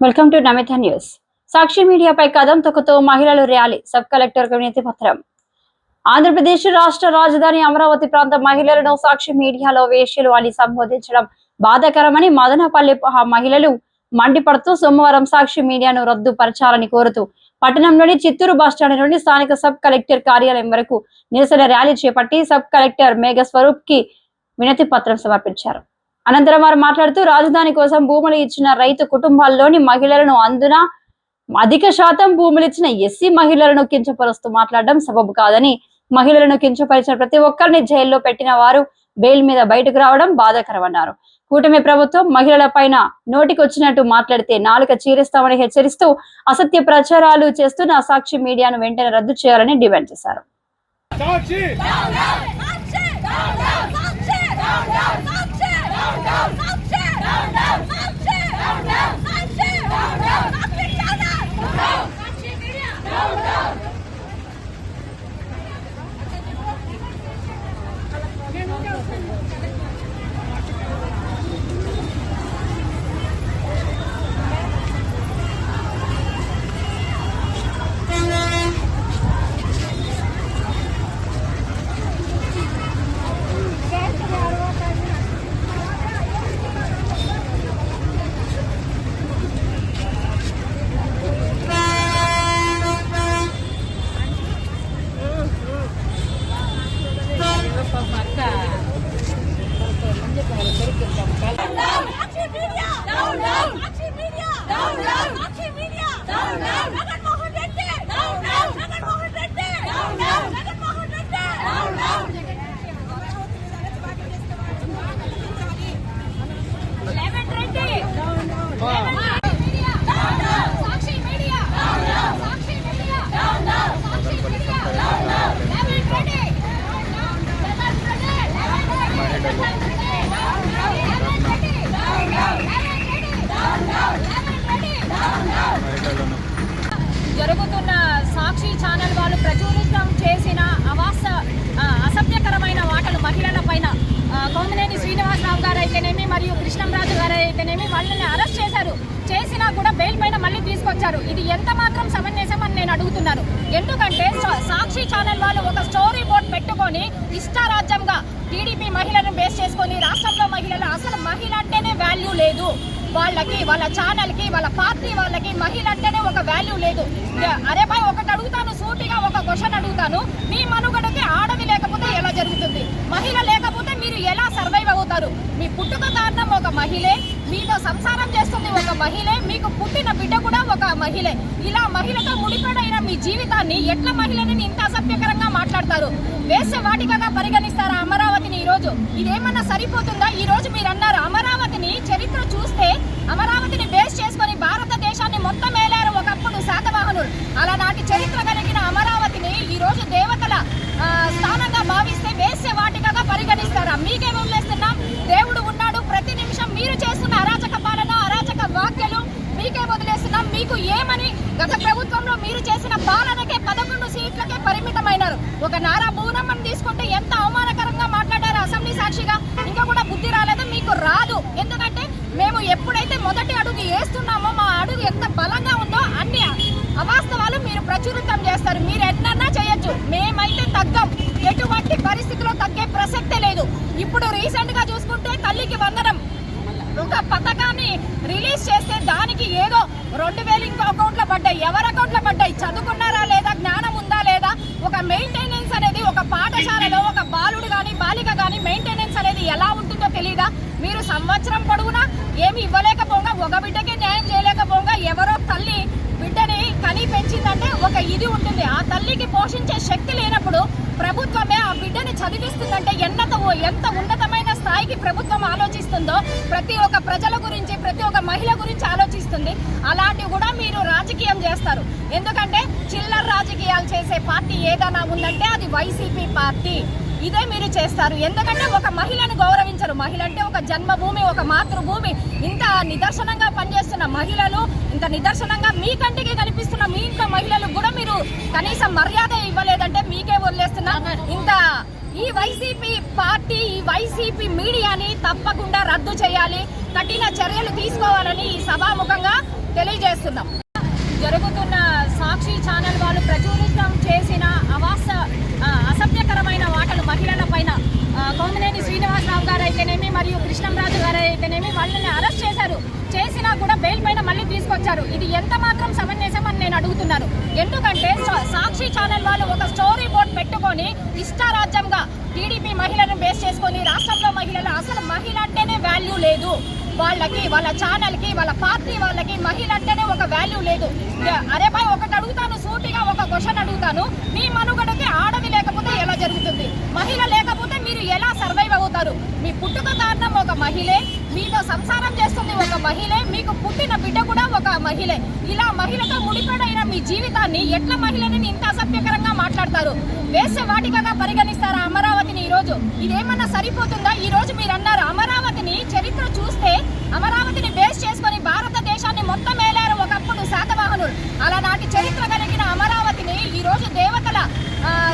Welcome to Namitha news. Sakshi మీడియాపై కథం తొక్కుతూ మహిళలు ర్యాలీ సబ్ కలెక్టర్ వినతి పత్రం. ఆంధ్రప్రదేశ్ రాష్ట్ర రాజధాని అమరావతి ప్రాంత మహిళలను సాక్షి మీడియాలో వేష్యలు అని సంబోధించడం బాధాకరమని మదనపల్లి మహిళలు మండిపడుతూ సోమవారం సాక్షి మీడియాను రద్దు పరచాలని కోరుతూ పట్టణంలోని చిత్తూరు బస్టాండ్ నుండి స్థానిక సబ్ కలెక్టర్ కార్యాలయం వరకు నిరసన ర్యాలీ చేపట్టి సబ్ కలెక్టర్ మేఘ స్వరూప్కి వినతి పత్రం సమర్పించారు. అనంతరం వారు మాట్లాడుతూ రాజధాని కోసం భూములు ఇచ్చిన రైతు కుటుంబాల్లోని మహిళలను అందున? అధిక శాతం భూములు ఇచ్చిన ఎస్సీ మహిళలను కించపరుస్తూ మాట్లాడడం సబబు కాదని మహిళలను కించపరిచిన ప్రతి ఒక్కరిని జైల్లో పెట్టిన వారు బెయిల్ మీద బయటకు రావడం బాధాకరమన్నారు. కూటమి ప్రభుత్వం మహిళల పైన నోటికొచ్చినట్టు మాట్లాడితే నాలుక చీరిస్తామని హెచ్చరిస్తూ అసత్య ప్రచారాలు చేస్తున్న సాక్షి మీడియాను వెంటనే రద్దు చేయాలని డిమాండ్ చేశారు. Sakshi Sakshi media Sakshi media Sakshi media eleven ready eleven ready జరుగుతున్న సాక్షి ఛానల్ వాళ్ళు ప్రచురితం చేసిన అవాస ఆ, అసభ్యకరమైన మాటలు మహిళల పైన ఆ, కోమినేని శ్రీనివాసరావు గారు అయితేనేమి మరియు కృష్ణంరాజు గారు అయితేనేమి వాళ్ళని అరెస్ట్ చేశారు. చేసినా కూడా బెయిల్ పైన మళ్ళీ తీసుకొచ్చారు. ఇది ఎంత మాత్రం సమంజసం అని నేను అడుగుతున్నాను. ఎందుకంటే సా- సాక్షి ఛానల్ వాళ్ళు ఒక స్టోరీ బోర్డ్ పెట్టుకొని ఇష్టారాజ్యంగా టీడీపీ మహిళలను బేస్ చేసుకొని రాష్ట్రంలో మహిళలు అసలు మహిళ అంటేనే వాల్యూ లేదు. వాళ్ళకి వాళ్ళ ఛానల్కి వాళ్ళ పార్టీ వాళ్ళకి మహిళ అంటేనే ఒక వాల్యూ లేదు. అరే బాయ్ ఒకటి అడుగుతాను సూటిగా ఒక క్వశ్చన్ అడుగుతాను. మీ మనుగడకి ఆడది లేకపోతే ఎలా జరుగుతుంది? మహిళ లేకపోతే ఉన్నారు. మీ పుట్టుక కారణం ఒక మహిళే మీతో సంసారం చేస్తుంది ఒక మహిళే మీకు పుట్టిన బిడ్డ కూడా ఒక మహిళే. ఇలా మహిళతో ముడిపడైన మీ జీవితాన్ని ఎట్లా మహిళని ఇంత అసభ్యకరంగా మాట్లాడతారు? వేసే వాటికగా పరిగణిస్తారా అమరావతిని ఈ రోజు ఇదేమన్నా సరిపోతుందా? ఈరోజు మీరు అన్నారు అమరావతిని చరిత్ర చూస్తే అమరావతిని బేస్ చేసుకొని భారతదేశాన్ని మొత్తం మేలారు ఒకప్పుడు శాతవాహనులు. అలానాటి చరిత్ర కలిగిన అమరావతిని ఈరోజు దేవతల స్థానంగా భావిస్తే వేసే వాటికగా పరిగణిస్తారా? మీకే వదిలేస్తున్నాం దేవుడు ఉన్నాడు ప్రతి నిమిషం మీరు చేస్తున్న అరాచక పాలన అరాచక వ్యాఖ్యలు మీకే వదిలేస్తున్నాం మీకు ఏమని గత ప్రభుత్వంలో మీరు చేసిన పాలనకే పదకొండు సీట్లకే పరిమితమైనారు. ఒక నారా భూనమ్మని తీసుకుంటే ఎంత అవమానకరంగా మాట్లాడారు అసెంబ్లీ సాక్షిగా? ఇంకా కూడా బుద్ధి రాలేదు మీకు రాదు. ఎందుకంటే మేము ఎప్పుడైతే మొదటి అడుగు వేస్తున్నామో మా అడుగు ఎంత బలంగా ఉందో అన్ని అవాస్తవాలు మీరు ప్రచురితం చేస్తారు. మీరు ఎట్లన్నా చేయొచ్చు మేమైతే తగ్గం ఎటువంటి పరిస్థితిలో తగ్గే ప్రసక్తే లేదు ఇప్పుడు రీసెంట్గా చూసుకుంటే తల్లికి వందనం ఒక పథకాన్ని రిలీజ్ చేస్తే దానికి ఏదో రెండు వేలు ఇంకో అకౌంట్లో పడ్డాయి ఎవరి అకౌంట్లో పడ్డాయి? చదువుకున్నారా లేదా? జ్ఞానం ఉందా లేదా? ఒక మెయింటెనెన్స్ అనేది ఒక పాఠశాలలో ఒక బాలుడు కానీ బాలిక కానీ మెయింటెనెన్స్ అనేది ఎలా ఉంటుందో తెలియదా మీరు సంవత్సరం పొడవునా? ఏమి ఇవ్వలేకపోగా ఒక బిడ్డకి న్యాయం చేయలేకపోగా ఎవరో తల్లి బిడ్డని కని పెంచిందంటే ఒక ఇది ఉంటుంది. ఆ తల్లికి పోషించే శక్తి లేనప్పుడు ప్రభుత్వమే ఆ బిడ్డని చదివిస్తుందంటే ఎన్నత ఎంత ఉన్నత స్థాయికి ప్రభుత్వం ఆలోచిస్తుందో ప్రతి ఒక్క ప్రజల గురించి ప్రతి ఒక్క మహిళ గురించి ఆలోచిస్తుంది. అలాంటివి కూడా మీరు రాజకీయం చేస్తారు. ఎందుకంటే చిల్లర రాజకీయాలు చేసే పార్టీ ఏదైనా ఉందంటే అది వైసీపీ పార్టీ. ఇదే మీరు చేస్తారు. ఎందుకంటే ఒక మహిళను గౌరవించరు. మహిళ అంటే ఒక జన్మభూమి ఒక మాతృభూమి. ఇంత నిదర్శనంగా పనిచేస్తున్న మహిళలు ఇంత నిదర్శనంగా మీ కంటికి కనిపిస్తున్న మీ ఇంట్లో మహిళలకు కూడా మీరు కనీసం మర్యాద ఇవ్వలేదంటే మీకే వదిలేస్తున్నా. ఇంత ఈ వైసీపీ పార్టీ ఈ వైసీపీ మీడియాని తప్పకుండా రద్దు చేయాలి కఠిన చర్యలు తీసుకోవాలని ఈ సభాముఖంగా తెలియజేస్తున్నాం. జరుగుతున్న సాక్షి ఛానల్ వాళ్ళు ప్రచురితం చేసిన అవాస అసభ్యకరమైన మాటలు మహిళల పైన ఆ, కోమినేని శ్రీనివాసరావు గారు అయితేనేమి మరి కృష్ణంరాజు గారు అయితేనేమి వాళ్ళని అరెస్ట్ చేశారు. చేసినా కూడా బెయిల్ పైన మళ్ళీ తీసుకొచ్చారు. ఇది ఎంత మాత్రం సమంజసం అని నేను అడుగుతున్నాను. ఎందుకంటే సా- సాక్షి ఛానల్ వాళ్ళు ఒక స్టోరీ బోర్డ్ పెట్టుకొని ఇష్టారాజ్యంగా టీడీపీ మహిళలను బేస్ చేసుకొని రాష్ట్రంలో మహిళలు అసలు మహిళ అంటేనే వాల్యూ లేదు. వాళ్ళకి వాళ్ళ ఛానల్కి వాళ్ళ పార్టీ వాళ్ళకి మహిళ అంటేనే ఒక వాల్యూ లేదు. అరే బాయ్ ఒకటి అడుగుతాను సూటిగా ఒక క్వశ్చన్ అడుగుతాను. మీ మనుగడకి ఆడది లేకపోతే ఎలా జరుగుతుంది? మహిళ లేకపోతే మీరు ఎలా సర్వైవ్ అవుతారు? మీ పుట్టుక కారణం ఒక మహిళే మీతో సంసారం చేస్తుంది ఒక మహిళే మీకు పుట్టిన బిడ్డ కూడా ఒక మహిళే. ఇలా మహిళతో ముడిపడైన మీ జీవితాన్ని ఎట్లా మహిళని ఇంత అసభ్యకరంగా మాట్లాడతారు? వేసే వాటికగా పరిగణిస్తారా అమరావతిని ఈ రోజు ఇదేమన్నా సరిపోతుందా? ఈ రోజు మీరు అన్నారు అమరావతిని చరిత్ర చూస్తే అమరావతిని బేస్ చేసుకొని భారతదేశాన్ని మొత్తం ఏలారు ఒకప్పుడు శాతవాహనులు. అలానాటి చరిత్ర కలిగిన అమరావతిని ఈ రోజు దేవతల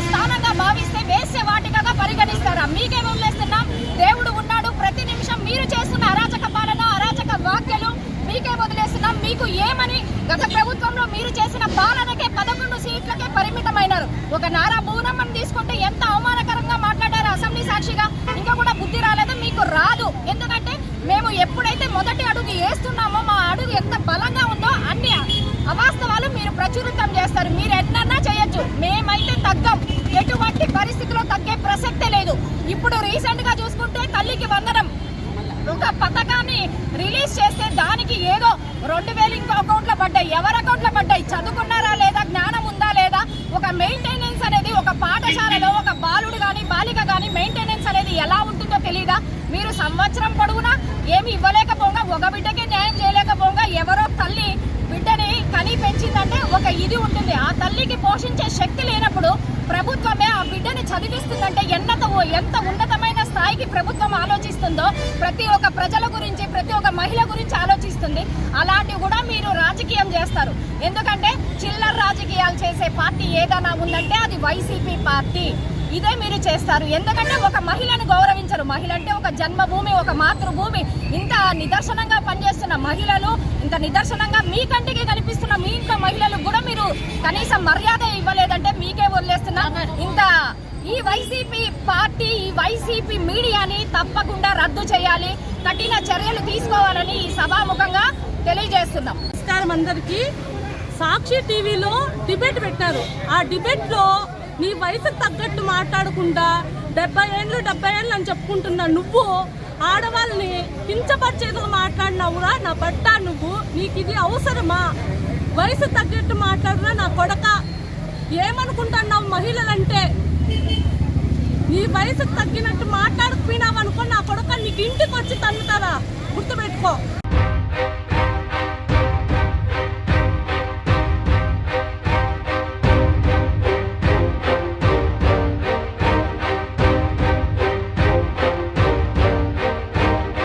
స్థానంగా భావిస్తే వేసే వాటికగా పరిగణిస్తారా? చేస్తే వదిలేస్తున్నాం దేవుడు ఉన్నాడు ప్రతి నిమిషం మీరు చేస్తున్న అరాచక పాలన అరాచక వ్యాఖ్యలు మీకే వదిలేస్తున్నాం మీకు ఏమని గత ప్రభుత్వంలో మీరు చేసిన పాలనకే పదకొండు సీట్లకే పరిమితమైనారు. ఒక నారా భూనమ్మని తీసుకుంటే ఎంత అవమానకరంగా మాట్లాడారు అసెంబ్లీ సాక్షిగా? ఇంకా కూడా బుద్ధి రాలేదు? మీకు రాదు. ఎందుకంటే మేము ఎప్పుడైతే మొదటి అడుగు వేస్తున్నామో మా అడుగు ఎంత బలంగా ఉందో అన్ని అవాస్తవాలు మీరు ప్రచురితం చేస్తారు. మీరు ఎట్లన్నా చేయొచ్చు. మేమైతే తగ్గం. ఎటువంటి పరిస్థితిలో తగ్గే ప్రసక్తే లేదు. ఇప్పుడు రీసెంట్గా చూసుకుంటే తల్లికి వందనం. ఒక పథకాన్ని రిలీజ్ చేస్తే దానికి ఏదో రెండు వేలు ఇంకో అకౌంట్లో పడ్డాయి. ఎవరి అకౌంట్లో పడ్డాయి? చదువుకున్నారా లేదా? జ్ఞానం ఉందా లేదా? ఒక మెయింటెనెన్స్ అనేది ఒక పాఠశాలలో ఒక బాలుడు కానీ బాలిక కానీ మెయింటెనెన్స్ అనేది ఎలా ఉంటుందో తెలియదా మీరు సంవత్సరం పొడవునా ఏమి ఇవ్వలేకపోగా ఒక బిడ్డకి న్యాయం చేయలేకపోగా ఎవరో తల్లి బిడ్డని కని పెంచిందంటే ఒక ఇది ఉంటుంది. ఆ తల్లికి పోషించే శక్తి లేనప్పుడు ప్రభుత్వమే ఆ బిడ్డని చదివిస్తుందంటే ఎన్నత ఎంత ఉన్నత స్థాయికి ప్రభుత్వం ఆలోచిస్తుందో ప్రతి ఒక్క ప్రజల గురించి ప్రతి ఒక్క మహిళ గురించి ఆలోచిస్తుంది. అలాంటివి కూడా మీరు రాజకీయం చేస్తారు. ఎందుకంటే చిల్లర రాజకీయాలు చేసే పార్టీ ఏదైనా ఉందంటే అది వైసీపీ పార్టీ. ఇదే మీరు చేస్తారు. ఎందుకంటే ఒక మహిళను గౌరవించరు. మహిళ అంటే ఒక జన్మభూమి ఒక మాతృభూమి. ఇంత నిదర్శనంగా పనిచేస్తున్న మహిళలు ఇంత నిదర్శనంగా మీ కంటికి కనిపిస్తున్న మీ ఇంట్లో మహిళలకు కూడా మీరు కనీసం మర్యాద ఇవ్వలేదంటే మీకే వదిలేస్తున్నా. ఇంత ఈ వైసీపీ పార్టీ ఈ వైసీపీ మీడియాని తప్పకుండా రద్దు చేయాలి కఠిన చర్యలు తీసుకోవాలని ఈ సభాముఖంగా తెలియజేస్తున్నాం. నమస్కారం అందరికీ. సాక్షి టీవీలో డిబేట్ పెట్టారు. ఆ డిబేట్లో నీ వయసుకు తగ్గట్టు మాట్లాడకుండా డెబ్బై ఏళ్ళు డెబ్బై ఏళ్ళు అని చెప్పుకుంటున్నా నువ్వు ఆడవాళ్ళని కించపరిచేదిగా మాట్లాడినావురా నా బట్ట నువ్వు నీకు ఇది అవసరమా? వయసు తగ్గట్టు మాట్లాడురా నా కొడక. ఏమనుకుంటున్నావు మహిళలంటే? నీ వయసుకు తగ్గినట్టు మాట్లాడకపోయినావు అనుకో నా కొడుకు నీకు ఇంటికి వచ్చి తన్నుతారా గుర్తుపెట్టుకో.